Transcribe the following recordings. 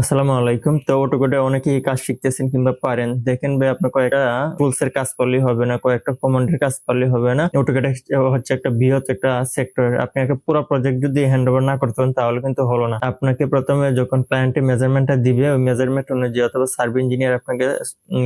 আসসালামু আলাইকুম। তো অটোকোডে অনেকেই কাজ শিখতেছেন কিংবা পারেন। দেখেন ভাই, আপনার কয়েকটা টুলস এর কাজ করলে হবে না, কয়েকটা কমান্ডের কাজ করলে হবে না। অটোকোডে হচ্ছে একটা বৃহৎ একটা সেক্টর আপনি একটা পুরো প্রজেক্ট যদি হ্যান্ড ওভার না করতে তাহলে কিন্তু হলো না। আপনাকে প্রথমে যখন ক্লায়েন্টে মেজারমেন্টটা দিবে, ওই মেজারমেন্ট অনুযায়ী অথবা সার্ভ ইঞ্জিনিয়ার আপনাকে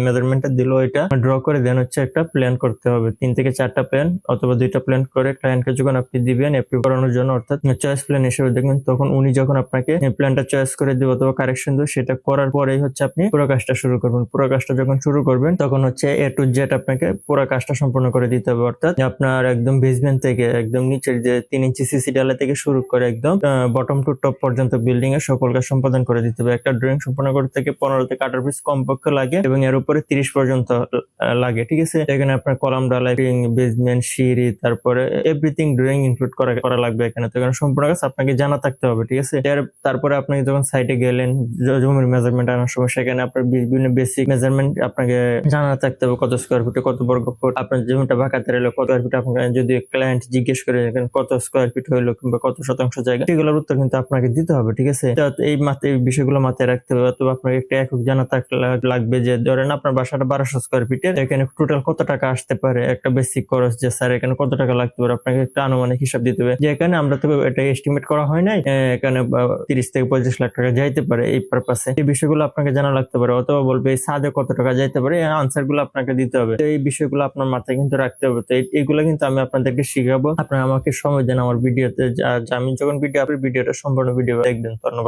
মেজারমেন্টটা দিল এটা ড্র করে দেন হচ্ছে একটা প্ল্যান করতে হবে। তিন থেকে চারটা প্ল্যান অথবা দুইটা প্ল্যান করে ক্লায়েন্টকে যখন আপনি দিবেন অ্যাপ্রুভ করানোর জন্য অর্থাৎ চয়েস প্ল্যান হিসেবে দেখবেন, তখন উনি যখন আপনাকে প্ল্যানটা চয়েস করে দিবে অথবা কারেকশন দেবে সেটা করার পরেই হচ্ছে আপনি পুরো কাজটা শুরু করবেন। পুরো কাজটা যখন শুরু করবেন, তখন হচ্ছে এ টু জেড আপনাকে পুরো কাজটা সম্পূর্ণ করে দিতে হবে। অর্থাৎ আপনার একদম বেসমেন্ট থেকে একদম নিচের যে তিন ইঞ্চি সিসি ডালা থেকে শুরু করে একদম বটম টু টপ পর্যন্ত বিল্ডিং এর সকল কাজ সম্পাদন করে দিতে হবে। একটা ড্রয়িং সম্পূর্ণ করতে থেকে পনেরো থেকে আঠারো পিস কমপক্ষে লাগে এবং এর উপরে তিরিশ পর্যন্ত লাগে, ঠিক আছে? এখানে আপনার কলাম, ডালাই বেসমেন্ট সিঁড়ি, তারপরে এভরিথিং ড্রয়িং ইনক্লুড করা করা লাগবে এখানে। তো এখানে সম্পূর্ণ কাজ আপনাকে জানা থাকতে হবে, ঠিক আছে? তারপরে আপনি যখন সাইটে গেলেন জমির মেজারমেন্ট আনার সময় সেখানে আপনার বিভিন্ন বেসিক মেজারমেন্ট আপনাকে জানা থাকতে হবে, কত স্কোয়ার ফুটে কত বর্গ ফুট, আপনার জমিটা বাঁকাতে রইল কত স্কোয়ার ফিট আপনাকে যদি ক্লায়েন্ট জিজ্ঞেস করে কত স্কোয়ার ফিট হইল কিংবা কত শতাংশ জায়গা, সেগুলোর উত্তর কিন্তু আপনাকে দিতে হবে, ঠিক আছে? এই এই বিষয়গুলো মাথায় রাখতে হবে, অথবা আপনাকে একটা একক জানা লাগবে যে ধরেন আপনার বাসাটা বারোশো স্কোয়ার ফিটের এখানে টোটাল কত টাকা আসতে পারে, একটা বেসিক খরচ যে স্যার এখানে কত টাকা লাগতে পারে, আপনাকে একটা আনুমানিক হিসাব দিতে হবে যে এখানে আমরা তো এটা এস্টিমেট করা হয় নাই এখানে তিরিশ থেকে পঁচিশ লাখ টাকা যাইতে পারে এই পারপাসে এই বিষয়গুলো আপনাকে জানা লাগতে পারে, অথবা বলবে, এই সাদে কত টাকা যাইতে পারে? এই আনসারগুলো আপনাকে দিতে হবে। তো এই বিষয়গুলো আপনার মাথায় কিন্তু রাখতে হবে। তো এই- এইগুলো কিন্তু আমি আপনাদেরকে শিখাবো। আপনারা আমাকে সময় দেন আমার ভিডিওতে। আমি যখন ভিডিও আপনি ভিডিওটা সম্পূর্ণ ভিডিও দেখবেন। ধন্যবাদ।